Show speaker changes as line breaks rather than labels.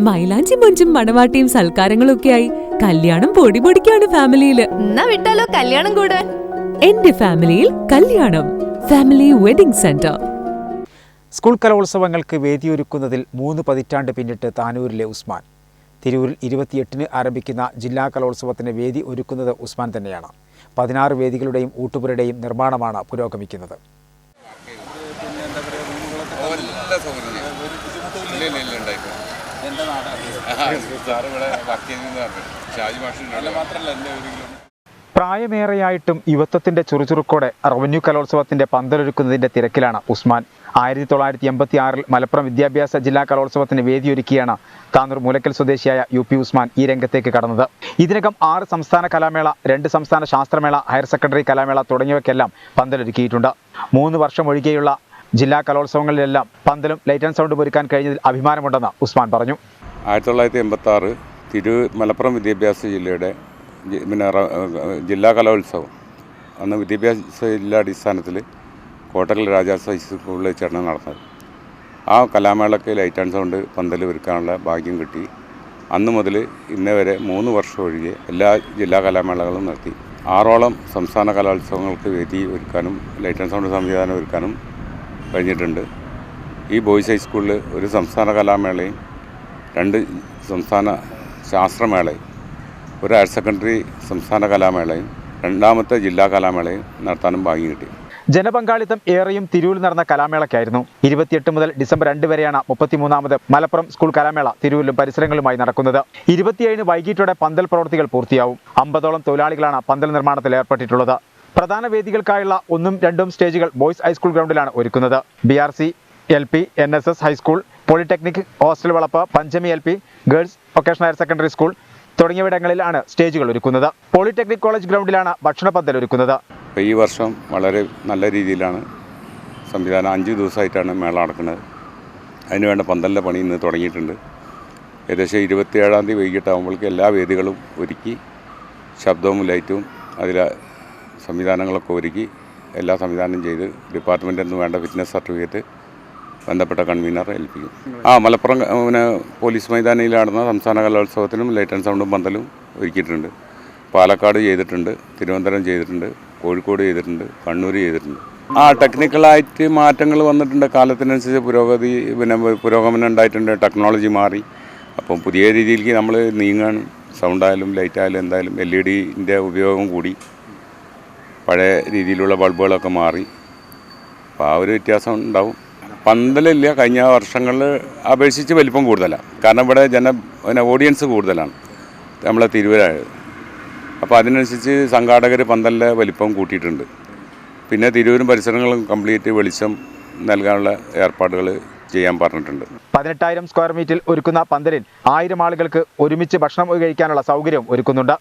മൈലാഞ്ചി മൊഞ്ചും മണവാട്ടിയും സൽക്കാരങ്ങളും ആയി കല്യാണം പൊടി പൊടിക്കാണ് ഫാമിലിയിൽ
എന്നാ വിട്ടാലോ കല്യാണം കൂടാൻ
എന്റെ ഫാമിലിയിൽ കല്യാണം ഫാമിലി വെഡിംഗ് സെന്റർ
സ്കൂൾ കലോത്സവങ്ങൾക്ക് വേദിയൊരുക്കുന്നതിൽ മൂന്ന് പതിറ്റാണ്ട് പിന്നിട്ട് താനൂരിലെ ഉസ്മാൻ തിരൂരിൽ ഇരുപത്തിയെട്ടിന് ആരംഭിക്കുന്ന ജില്ലാ കലോത്സവത്തിന് വേദി ഒരുക്കുന്നത് ഉസ്മാൻ തന്നെയാണ് പതിനാറ് വേദികളുടെയും ഊട്ടുപുരയുടെയും നിർമ്മാണമാണ് പുരോഗമിക്കുന്നത്
ഇല്ല ഇല്ല ഇല്ല ഉണ്ടായിക്കോ ഇവിടെ വർക്ക് പറഞ്ഞു. ഷാജി മാഷ് മാത്രമല്ല എന്റെ ഒരു
പ്രായമേറെയായിട്ടും യുവത്വത്തിന്റെ ചുറുചുറുക്കോടെ റവന്യൂ കലോത്സവത്തിന്റെ പന്തലൊരുക്കുന്നതിന്റെ തിരക്കിലാണ് ഉസ്മാൻ. ആയിരത്തി തൊള്ളായിരത്തി എൺപത്തി ആറിൽ മലപ്പുറം വിദ്യാഭ്യാസ ജില്ലാ കലോത്സവത്തിന് വേദിയൊരുക്കിയാണ് താനൂർ മൂലക്കൽ സ്വദേശിയായ യു പി ഉസ്മാൻ ഈ രംഗത്തേക്ക് കടന്നത്. ഇതിനകം ആറ് സംസ്ഥാന കലാമേള രണ്ട് സംസ്ഥാന ശാസ്ത്രമേള ഹയർ സെക്കൻഡറി കലാമേള തുടങ്ങിയവയ്ക്കെല്ലാം പന്തലൊരുക്കിയിട്ടുണ്ട്. മൂന്ന് വർഷം ഒഴികെയുള്ള ജില്ലാ കലോത്സവങ്ങളിലെല്ലാം പന്തലും ലൈറ്റ് ആൻഡ് സൗണ്ടും ഒരുക്കാൻ കഴിഞ്ഞതിൽ അഭിമാനമുണ്ടെന്ന് ഉസ്മാൻ പറഞ്ഞു.
ആയിരത്തി തൊള്ളായിരത്തി എൺപത്തി ആറ് തിരു മലപ്പുറം വിദ്യാഭ്യാസ ജില്ലയുടെ പിന്നെ ജില്ലാ കലോത്സവം. അന്ന് വിദ്യാഭ്യാസ ജില്ലാ അടിസ്ഥാനത്തിൽ കോട്ടക്കൽ രാജാസ് ഹൈസ്കൂളിൽ വെച്ചാണ് നടന്നത്. ആ കലാമേളയ്ക്ക് ലൈറ്റ് ആൻഡ് സൗണ്ട് പന്തൽ ഒരുക്കാനുള്ള ഭാഗ്യം കിട്ടി. അന്ന് മുതൽ ഇന്നേ വരെ മൂന്ന് വർഷം ഒഴികെ എല്ലാ ജില്ലാ കലാമേളകളും നടത്തി ആറോളം സംസ്ഥാന കലോത്സവങ്ങൾക്ക് വേദി ഒരുക്കാനും ലൈറ്റ് ആൻഡ് സൗണ്ട് സംവിധാനം ഒരുക്കാനും കഴിഞ്ഞിട്ടുണ്ട്. ഈ ബോയ്സ് ഹൈസ്കൂളിൽ ഒരു സംസ്ഥാന കലാമേളയും രണ്ട് സംസ്ഥാന ശാസ്ത്രമേളയും ഒരു ഹയർ സെക്കൻഡറി സംസ്ഥാന കലാമേളയും രണ്ടാമത്തെ ജില്ലാ കലാമേളയും നടത്താനും ഭാഗ്യം കിട്ടി.
ജനപങ്കാളിത്തം ഏറെയും തിരൂരിൽ നടന്ന കലാമേളയ്ക്കായിരുന്നു. ഇരുപത്തിയെട്ട് മുതൽ ഡിസംബർ രണ്ട് വരെയാണ് മുപ്പത്തിമൂന്നാമത് മലപ്പുറം സ്കൂൾ കലാമേള തിരൂരിലും പരിസരങ്ങളുമായി നടക്കുന്നത്. ഇരുപത്തിയേഴിന് വൈകിട്ടോടെ പന്തൽ പ്രവൃത്തികൾ പൂർത്തിയാവും. അമ്പതോളം തൊഴിലാളികളാണ് പന്തൽ നിർമ്മാണത്തിൽ ഏർപ്പെട്ടിട്ടുള്ളത്. പ്രധാന വേദികൾക്കായുള്ള ഒന്നും രണ്ടും സ്റ്റേജുകൾ ബോയ്സ് ഹൈസ്കൂൾ ഗ്രൗണ്ടിലാണ് ഒരുക്കുന്നത്. B R C L P N S S high school polytechnic hostel വളപ്പ് Panchami L P girls vocational higher secondary school തുടങ്ങിയവിടങ്ങളിലാണ് സ്റ്റേജുകൾ ഒരുക്കുന്നത്. പോളിടെക്നിക് കോളേജ് ഗ്രൗണ്ടിലാണ് ഭക്ഷണ പന്തൽ ഒരുക്കുന്നത്.
ഈ വർഷം വളരെ നല്ല രീതിയിലാണ് സംവിധാനം. അഞ്ച് ദിവസമായിട്ടാണ് മേള നടക്കുന്നത്. അതിനുവേണ്ട പന്തലിന്റെ പണി ഇന്ന് തുടങ്ങിയിട്ടുണ്ട്. ഏകദേശം ഇരുപത്തിയേഴാം തീയതി വൈകിട്ടാകുമ്പോഴേക്ക് എല്ലാ വേദികളും ഒരുക്കി ശബ്ദവും ലൈറ്റും അതിൽ സംവിധാനങ്ങളൊക്കെ ഒരുക്കി എല്ലാ സംവിധാനം ചെയ്ത് ഡിപ്പാർട്ട്മെന്റിൽ നിന്ന് വേണ്ട ഫിറ്റ്നസ് സർട്ടിഫിക്കറ്റ് ബന്ധപ്പെട്ട കൺവീനറെ ഏൽപ്പിക്കും. ആ മലപ്പുറം പിന്നെ പോലീസ് മൈതാനിയിൽ നടന്ന സംസ്ഥാന കലോത്സവത്തിനും ലൈറ്റ് ആൻഡ് സൗണ്ടും പന്തലും ഒരുക്കിയിട്ടുണ്ട്. പാലക്കാട് ചെയ്തിട്ടുണ്ട് തിരുവനന്തപുരം ചെയ്തിട്ടുണ്ട് കോഴിക്കോട് ചെയ്തിട്ടുണ്ട് കണ്ണൂർ ചെയ്തിട്ടുണ്ട്. ആ ടെക്നിക്കലായിട്ട് മാറ്റങ്ങൾ വന്നിട്ടുണ്ട്. കാലത്തിനനുസരിച്ച് പുരോഗതി പിന്നെ പുരോഗമനം ഉണ്ടായിട്ടുണ്ട് ടെക്നോളജി മാറി. അപ്പം പുതിയ രീതിയിലേക്ക് നമ്മൾ നീങ്ങാണ് സൗണ്ടായാലും ലൈറ്റായാലും എന്തായാലും എൽ ഇ ഡിന്റെ ഉപയോഗം കൂടി പഴയ രീതിയിലുള്ള ബൾബുകളൊക്കെ മാറി. അപ്പോൾ ആ ഒരു വ്യത്യാസം ഉണ്ടാവും. പന്തലില്ല കഴിഞ്ഞ വർഷങ്ങളിൽ അപേക്ഷിച്ച് വലിപ്പം കൂടുതലാണ് കാരണം ഇവിടെ ജന പിന്നെ ഓഡിയൻസ് കൂടുതലാണ്. നമ്മളെ തിരുവരായത് അപ്പോൾ അതിനനുസരിച്ച് സംഘാടകർ പന്തലിന്റെ വലിപ്പം കൂട്ടിയിട്ടുണ്ട്. പിന്നെ തിരുവരും പരിസരങ്ങളും കംപ്ലീറ്റ് വെളിച്ചം നൽകാനുള്ള ഏർപ്പാടുകൾ ചെയ്യാൻ പറഞ്ഞിട്ടുണ്ട്.
പതിനെട്ടായിരം സ്ക്വയർ മീറ്ററിൽ ഒരുക്കുന്ന പന്തലിൽ ആയിരം ആളുകൾക്ക് ഒരുമിച്ച് ഭക്ഷണം കഴിക്കാനുള്ള സൗകര്യം ഒരുക്കുന്നുണ്ട്.